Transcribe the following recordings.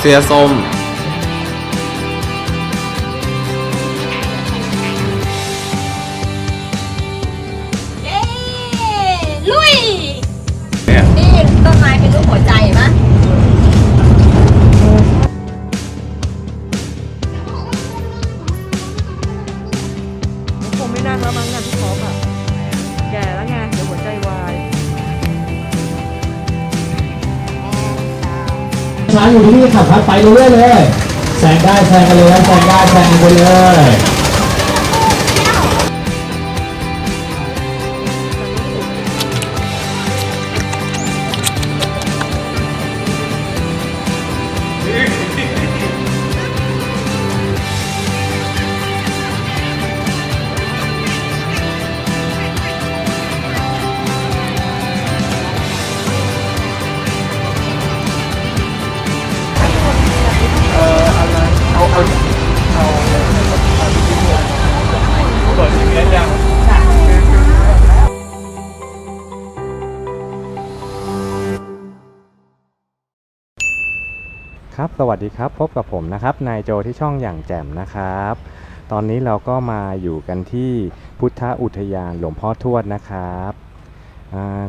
เสียส้ม เย้ลุย เนี่ย นี่ต้นไม้เป็นรูปหัวใจเห็ ขับพัดไปเรื่อยๆเลย แซงได้แซงกันเลยแซงได้แซงกันเลย สวัสดีครับพบกับผมนะครับนายโจที่ช่องอย่างแจ่มนะครับ ตอนนี้เราก็มาอยู่กันที่พุทธอุทยานหลวงพ่อทวดนะครับ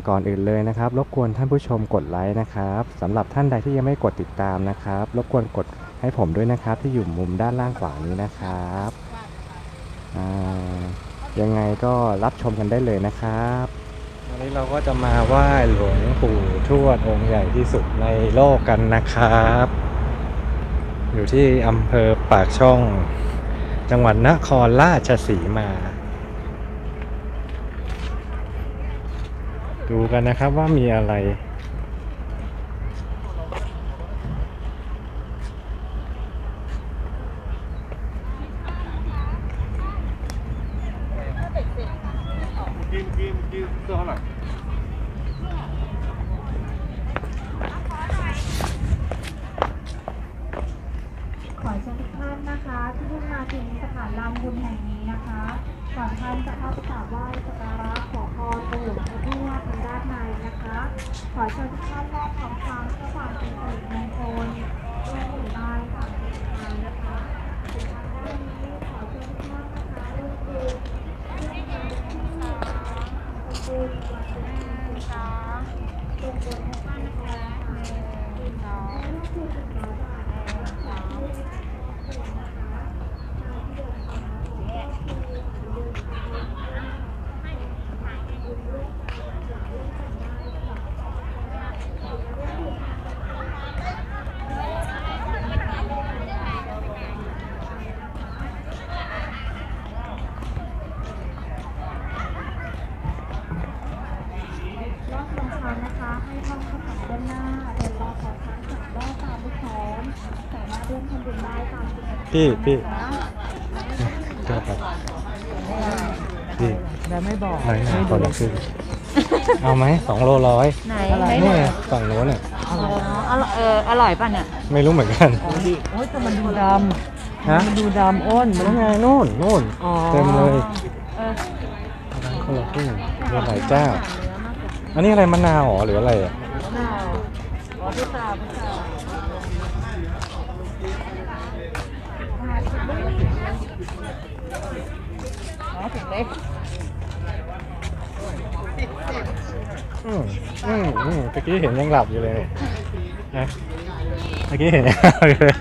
ก่อนอื่นเลยนะครับ รบกวนท่านผู้ชมกดไลค์นะครับสำหรับท่านใดที่ยังไม่กดติดตามนะครับ รบกวนกดให้ผมด้วยนะครับ ที่อยู่มุมด้านล่างขวานี้นะครับยังไงก็รับชมกันได้เลยนะครับวันนี้เราก็จะมาไหว้หลวงปู่ทวดองค์ใหญ่ที่สุดในโลกกันนะครับ อยู่ที่อำเภอปากช่อง จังหวัดนครราชสีมา ดูกันนะครับว่ามีอะไร ขอเชิญทุกท่านนะคะที่เพิ่งมาถึงสถานลานบุญแห่งนี้นะคะก่อนท่านจะเข้าไปกราบไหว้สักการะขอพรองค์หลวงพ่อทวดทางด้านในนะคะ ขอเชิญทุกท่านแลกของคำเพื่อความเป็นสิริมงคลร่วมถึงได้ตามที่ทางนะคะถึงทางด้านนี้ขอเชิญทุกท่านนะคะร่วมดูร่วมกันที่นะคะ สอบคุณวันนี้นะคะตรงบนให้ท่านนะคะคุณน้องร่วมดูถึงร้อยบาทนะคะ รอบลงช้างนะคะ ให้ท่องคาถา ด้านหน้าเดินรอบขอช้างสามรอบตามลูกศรสามารถร่วมทำบุญได้ตามจิตศรัทธาพี่พี่นะคะเจ้าครับพี่แต่ไม่บอกไหนไหนขอลองซื้อเอาไหมสองโลร้อยไหนนี่ไงฝั่งโน้นน่ะอ๋อเอออร่อยป่ะเนี่ยไม่รู้เหมือนกันโอ้ยแต่มันดูดฮะำมันดูดำอ้นนั่นไงนู่นนู่นอ๋อเต็มเลยเออคนละครึ่งมีหลายเจ้าอันนี้อะไรมะนาวเหรอหรืออะไรอะ น่าวอ๋อพี่สาวพี่สาวอ๋อถึงเล็กอืมอืมอืมตะกี้เห็นยังหลับอยู่เลยนะตะกี้เห็นยังหลับอยู่เลย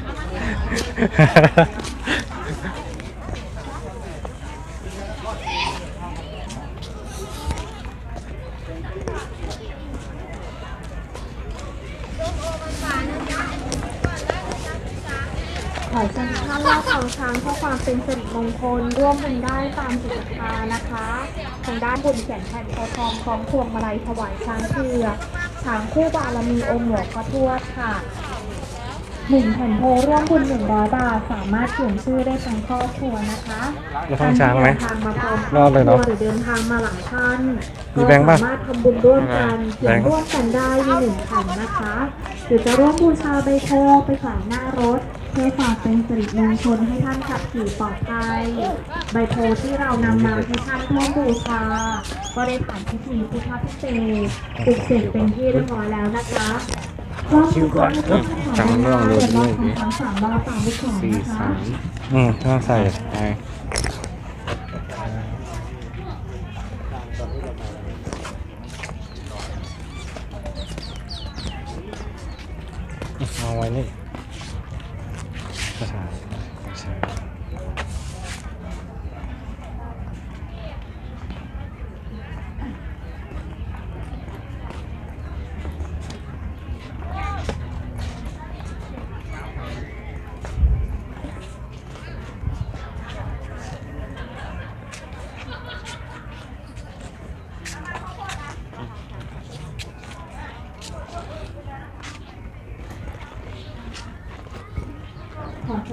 ขอเชิญทุกท่านรอบของช้าง เพื่อความเป็นสิริมงคลร่วมบุญได้ตามจิตศรัทธานะคะทางด้านบุญเขียนแผ่นโพธิ์ทองคล้องพวงมาลัยถวายช้างเผือกช้างคู่บารมีองค์หลวงพ่อทวดค่ะหนึ่งแผ่นโพร่วมบุญหนึ่งร้อยบาทสามารถเขียนชื่อได้ทั้งครอบครัวนะคะแล้วข้างช้างไหมท่นที่เดินทางมาพร้อมรอดเลยเนอะหรือเดินทางมาหลายท่านมีแบงค์ก็ป่ะสามารถทำบุญร่วมกันเขีแบยนงค์ร่วมกันได้มีหนึ่งแผ่นนะคะหรือจะร่วมบูชาใบโพธิ์ไปขายหน้ารถ เพื่อฝากเป็นสิริมงคลให้ท่านขับขี่ปลอดภัยใบโพธิ์ที่เรานำมาให้ท่านร่วมบูชาก็ได้ผ่านพิธีพุทธพิเศษปลุกเสกเป็นที่เรียบร้อยแล้วนะคะก็คิวก่อนทั้งเรื่องเลยทั้งสามรอบตามลูกศรสี่นะคะสามอืมต้องใส่ไป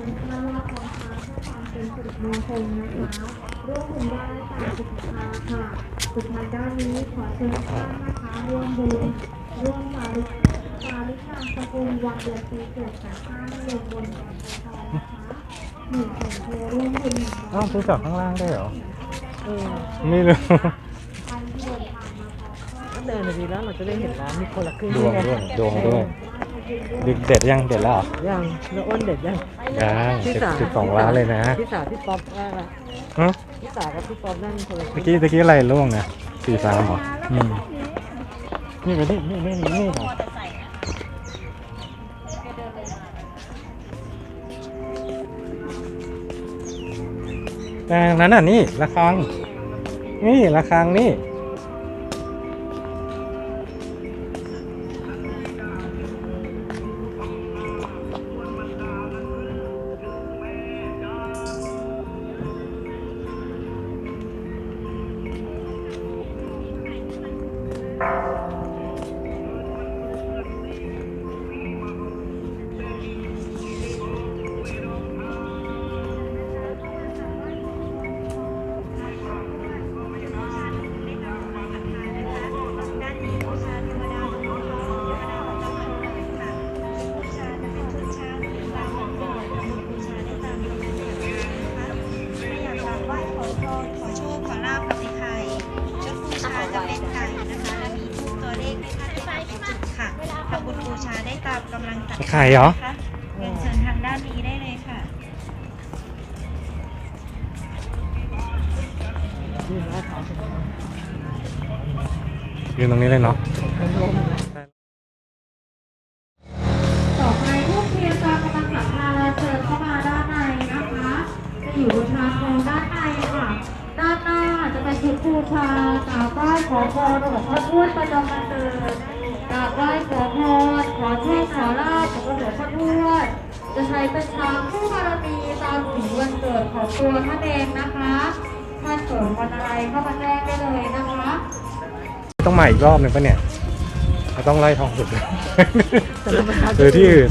ขอเชิญท่านรับของทานเพื่อความเป็นสิริมงคลนะคะร่วมบุญได้ตามจิตศรัทธาค่ะสุดท้ายด้านนี้ขอเชิญท่านนะคะร่วมบุญร่วมสาธุสาธุนามสกุลวันเดือนปีเกิดจากท่านลงบนกองไฟทองนะคะหนึ่งแสนโทรร่วมบุญหนึ่งร้อ้าอวยซื้อจากข้างล่างได้เหรอเออไม่รู้ท่านที่เดินทางมาขอเข้าก็เดินไปดีแล้วเราจะได้เห็นร้านมีคนละครึ่งดวงได้วยดวงด้วย ดึกเด็ดยังเด็ดแล้วเหรอยังแล้วอ้นเด็ดยังยังพี่สิบสาสิบสองล้านเลยนะพี่สาวพี่ป๊อปว่าละฮะพี่สาวกับพี่ป๊อปนั่งคนละคเมื่รึ่องกี้ตะกี้อะไรล่วงนะสี่สามเหรออืมนี่ไปนี่นี่นี่นี่นี่ก่อนแต่นั้นน่ะนี่ระฆัง นี่ระฆังนี่ด้านามกำลังศรัทธาไข่เหรอ นะคะเรียนเชิญทางด้านนี้ได้เลยค่ะ ยืนตรงนี้เลยเนาะ จะใช้เป็นช้างคู่บารมีตามถึงวันเกิดของตัวท่านเองนะคะท่านเกิดวันอะไรก็มาแจ้งได้เลยนะคะต้องมาอีกรอบหนึ่งปะเนี่ยไม่ต้องไล่ทองสุดหรือที่อื่น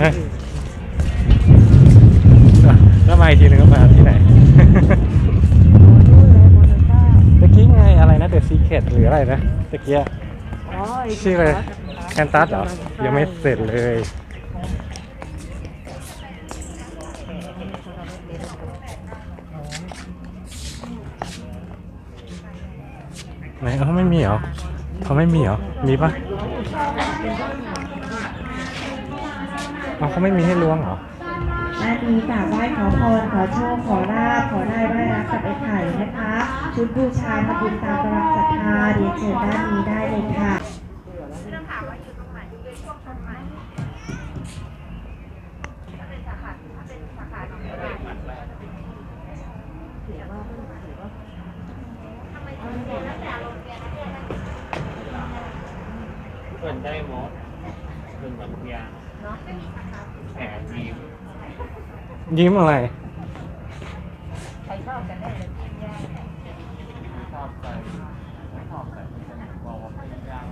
นะแล้วมาอีกทีหนึ่งก็มาที่ไหนตะกี้ไงอะไรนะเดอะซีเคทหรืออะไรนะตะกี้อ๋อไชื่ออะไรแคนตัสเหรอ ยังไม่เสร็จเลย ไหนเขาไม่มีเหรอเขาไม่มีเหรอ มีปะเอาเขาไม่มีให้ล้วงเหรอด้านนี้กราบไหว้ขอพรขอโชคขอลาภขอได้ได้รับกับไอ้ไข่นะคะ ชุดบูชาทำบุญตามกำลังศรัทธาเรียนเชิญด้านนี้ได้เลยค่ะ เปิดได้หมดเปิดแบบยางแผลจีบยิ้มอะไร ใครชอบกันได้เลยชอบใส่ไม่ชอบใส่เป็นบอกว่าเป็นยาง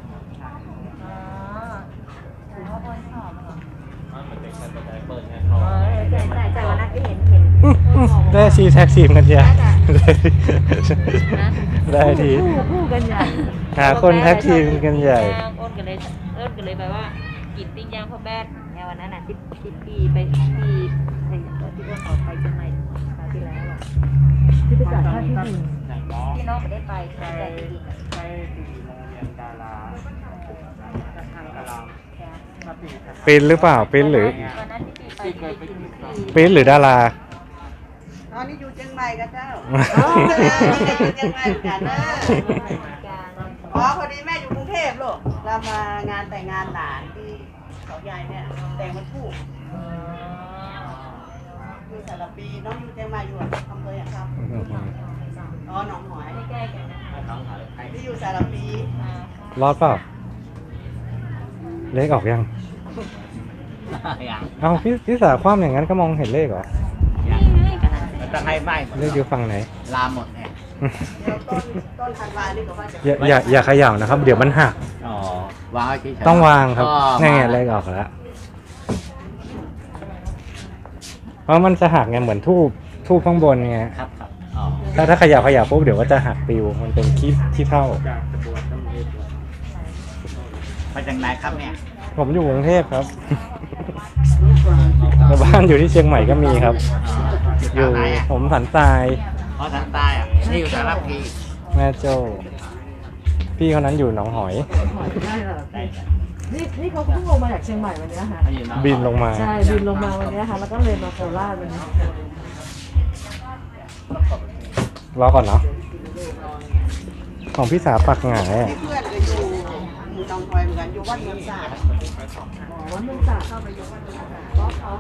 อ๋อแต่ว่าบนชอบเหรอมันเป็นเด็กมันจะเปิดไงเขาเออแต่แต่แต่วันนั้นก็เห็นเห็นได้ซีแท็กซีมกันเชียได้ได้ทีคู่คู่กันใหญ่หาคนแท็กทีมกันใหญ่ อ้นกันเลยเอิ้นกันเลยไปว่ากินปิ้งย่างพ่อแบดไงววันนั้นน่ะที่ที่พี่ไปที่ไอ้ที่ว่าเขาไปเชียงใหม่คราวที่แล้วอะที่ไปจ่ายค่าที่ดินไหนหมอพี่น้องไม่ได้ไปใกใช่ล้ไหมที่ดินอะใกล้สี่โรงเรียนดาราทางตารางมาปีครับปรินหรือเปล่าปรินหรือวันนั้นที่พี่ไปที่เคยไปกินกินที่ปรินหรือดาราอ๋อนี่อยู่เชียงใหม่กันเจ้าอ๋อเชียงใหม่กันนะการ อ๋อพอดีแม่อยู่กรุงเทพลูกเรามางานแต่งงานหลานที่เขาใหญ่เนี่ยแต่งมาถูกอยู่สารปีน้องอยู่เชียงใหม่อยู่อำเภออย่างครับอ๋อหนองหอยใกล้ๆกันนะน้องหายไปที่อยู่สารปีรอดเปล่าเลขออกยังอย่างเอาพี่พี่สาคว่ำอย่างนั้นก็มองเห็นเลขเหรออย่างมันต้องให้ไหม้หมดเลขอยู่ฝั่งไหนลามหมดเนี่ยเดี๋ยว ต้นต้นธันวานี่ก็ว่าจะอย่าอย่าอย่าเขย่านะครับ เดี๋ยวมันหัก อ๋อวางไว้เฉยๆต้องวางครับก็นี่ไงเลขออกแล้วเพราะมันจะหักไงเหมือนทูบทูบข้างบนไงครับครับอ๋อถ้าถ้าเขย่าเขย่าปุ๊บเดี๋ยวก็จะหักปิวมันเป็นคีที่เท่า มาจากไหนครับเนี่ยผมอยู่กรุงเทพครับ แต่บ้านอยู่ที่เชียงใหม่ก็มีครับออยู่ยู่ไหนอะผมสันทรายเพราะทางใต้อะ นี่อยู่สารพีแม่โจ้พี่คนนั้นอยู่หนองหอยได้เหรอนี่นี่เขาเพิ่งลงมาจากเชียงใหม่วันเนี้ยค่ะเขาอยู่น้องบินลงมา ใช่บินลงมาวันเนี้ยค่ะ แล้วก็เลยมาโคราชวันนี้รอก่อนเนาะของพี่สาปักหงายอะที่เพื่อนก็อยู่อยู่หนองหอยเหมือนกันอยู่วัดเมืองศาสตร์วันมึงจ่าเข้าไปยกวันมึงจ่า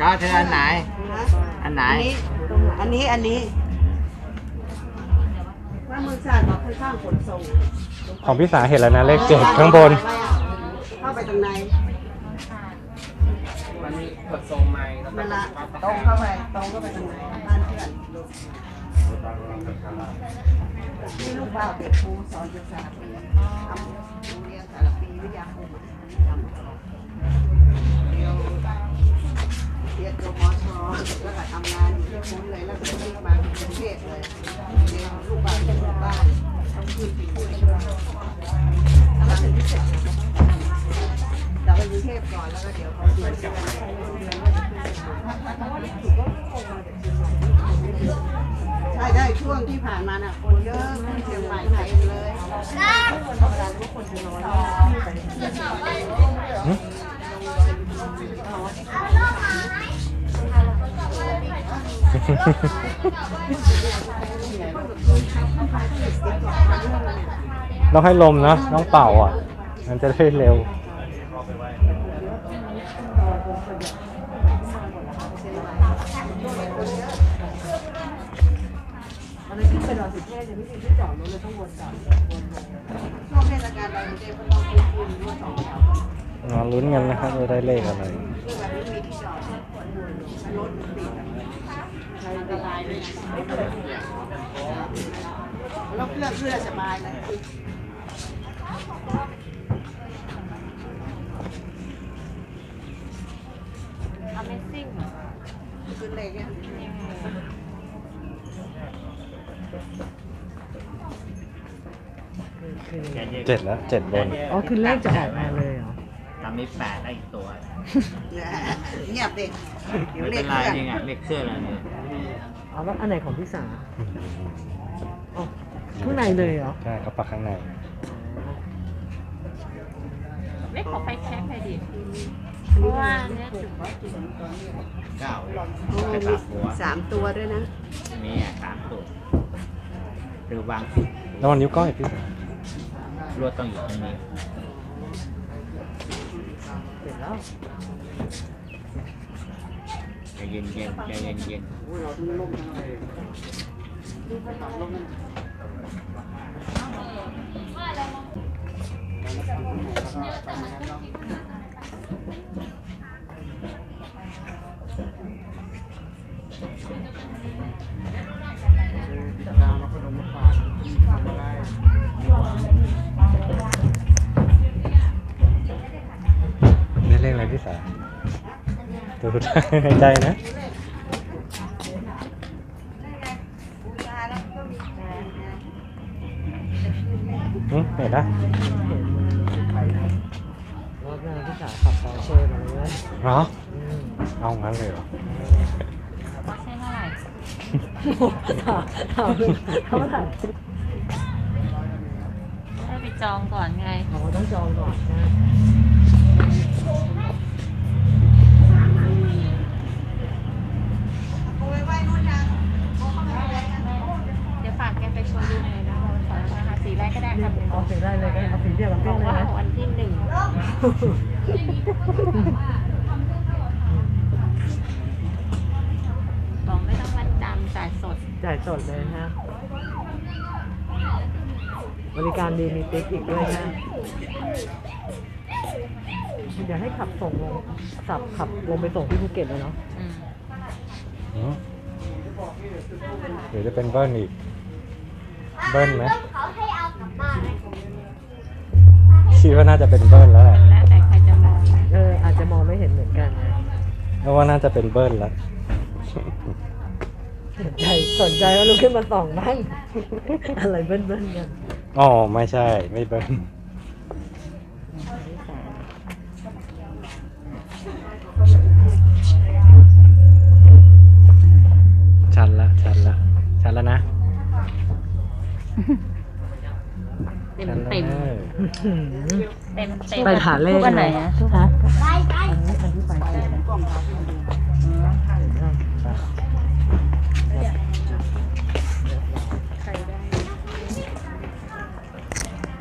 ก็เธออันไหนนะอันไหน อันนี้อันนี้อันนี้ว่าเมืองศาสตร์บอกค่อยข้างขนส่งของพี่สาเห็นแล้วนะเลขเจ็ดข้างบน เข้าไปตรงในมันมีกดทรงไม้แล้วเวลาตรงเข้าไปตรงเข้าไปตรงไหนบ้านเพื่อนที่ลูกบ่าวเด็กครูสอนอยู่สารปีทำโรงเรียนสารปีวิทยาคมทำเรียนจบมชแล้วก็ทำงานอยู่ที่คุ้นเลยแล้วก็รีบมากรุงเทพเลยเรียนลูกบ่าวที่อยู่บ้านต้องขึ้นปีพูดแล้วถึงที่เสร็จเราไปกรุงเทพก่อนแล้วก็เดี๋ยวเขาเปลี่ยนใช่ได้ช่วงที่ผ่านมาน่ะคนเยอะเชียงใหม่ไทยเลยหึ ต้องให้ลมนะต้องเป่าอะ มันจะได้เร็วอันนั้นขึ้นไปดอเทพยังไม่มีที่จอดรถเลยต้องวนกลับวนวนช่วงเทศกาลเราเด็กก็ต้องขึ้นขึ้นรถสองแถว มาลุ้นกันนะครับว่าได้เลขอะไรเรื่องแบบนี้มีที่จอดรถติดใช้สบายเลยแล้วเครื่องเครื่องสบายเลยอเมซิ่งขึ้นเลยเนี่ยเจ็ดแล้วเจ็ดบน อ๋อ คือเลขจะออกมาเลยเหรอ ทำมีแปดได้อีกตัวเงียบเด็กเดี๋ยวไม่เลเป็ขนไรเครื่องจริงอะเลขเครื่องอะไรเนี่ยอ๋อแล้วอันไหนของพี่สาอ๋อข้างในเลยเหรอใช่เขาปักข้างในไม่ขอไปแคปไปดิ เพราะว่าเนี่ยถือว่าจริงเก้าโอ้ไปมีปากหัวสามตัวด้วยนะมีอะสามตัวหรือวางผิดแล้ววันนิ้วก้อยพี่สาลวดต้องอยู่ตรงนี้เส ร็จแล้วใจเย็นเย็นๆใจเย็นเย็นๆได้ ดท้ายใจนะบูชาแล้วก็มีแฟนนะหึเห็นปะรอบหน้าพี่ขับปอร์เช่มาเลยเหรอเอางั้นเลยเหรอไม่ใช่เท่าไหร่ถามถามเขามาถามได้ไปจองก่อนไงเขาต้องจองก่อนนะ ไปชว์รูมเลยนะเราขอราคาสีแรกก็ได้ครับเอาสีได้เลยก็ได้อาสีเดียวกับบพี่อกเลยว่านะวันที่หนึ่งบอกไม่ต้องวันจำจ่ายสดจ่ายสดเลยฮะบริการดีมีติ๊กอีกด้วยฮะเดี๋ยวให้ขับส่งลงสับขับลงไปส่งที่ภูเก็ตเลยเนาะ อืมหือเดี๋ยวจะเป็นเบิ้ลอีก เบิ้ลไหมคิดว่าน่าจะเป็นเบิ้ลแล้วแหละแล้วแต่ใครจะมองเอออาจจะมองไม่เห็นเหมือนกันนะเพราะว่าน่าจะเป็นเบิ้ลแล้วสนใจสนใจว่าลุกขึ้นมาส่องบ้างอะไรเบิ้ลเบิ้ลกันอ๋อไม่ใช่ไม่เบิ้ลชันละชันละชันแล้วนะ เต็ม ชันแล้ว เต็ม นะ เต็มเต็มไปหาเลขทุกอันไหนอะฮะอันนี้อันที่ไปสิอะ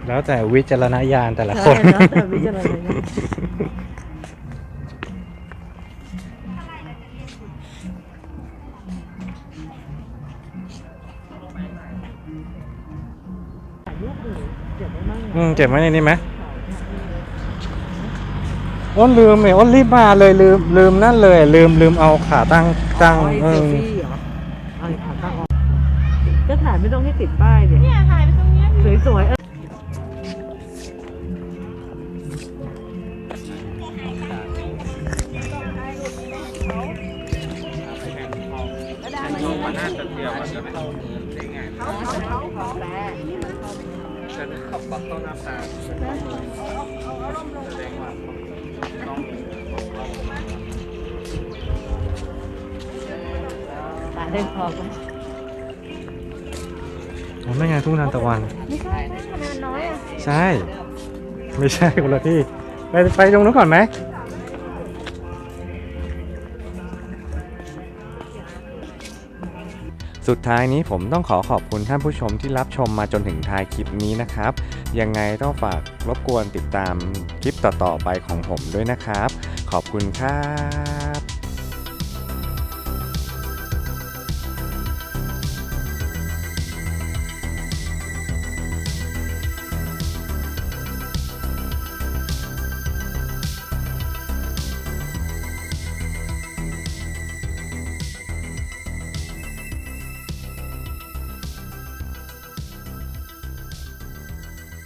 แล้วแต่วิจารณญาณแต่ละคใช่นแล้วแต่วิจารณญาณ อืมเก็บไว้ในนี้ไหมอ้นลืมเลยอ้นรีบมาเลยลืมลืมนั่นเลย ลืมลืมเอาขาตั้งตั้งอ๋อไอ้เอเซลอฟี่เหรอเอาไอ้ขาตั้งออกก็ถ่ายไม่ต้องให้ติดป้ายเดี๋ยเนี่ยถ่ายไปตรงเนี้ยสวยๆเออลงมาหน้าตะเกียบมันจะเข้ามือได้ไง ฉันขับปักเข้าหน้าตาแสดงว่าน้องตาได้พอไหมอ๋อไม่ไงทุ่งทานตะวัน ไม่ใช่ทำไมมันน้อยอะ ใช่ ไม่ใช่คนละที่ ไปไปตรงนู้นก่อนไหม สุดท้ายนี้ผมต้องขอขอบคุณท่านผู้ชมที่รับชมมาจนถึงท้ายคลิปนี้นะครับ ยังไงต้องฝากรบกวนติดตามคลิปต่อๆไปของผมด้วยนะครับ ขอบคุณครับ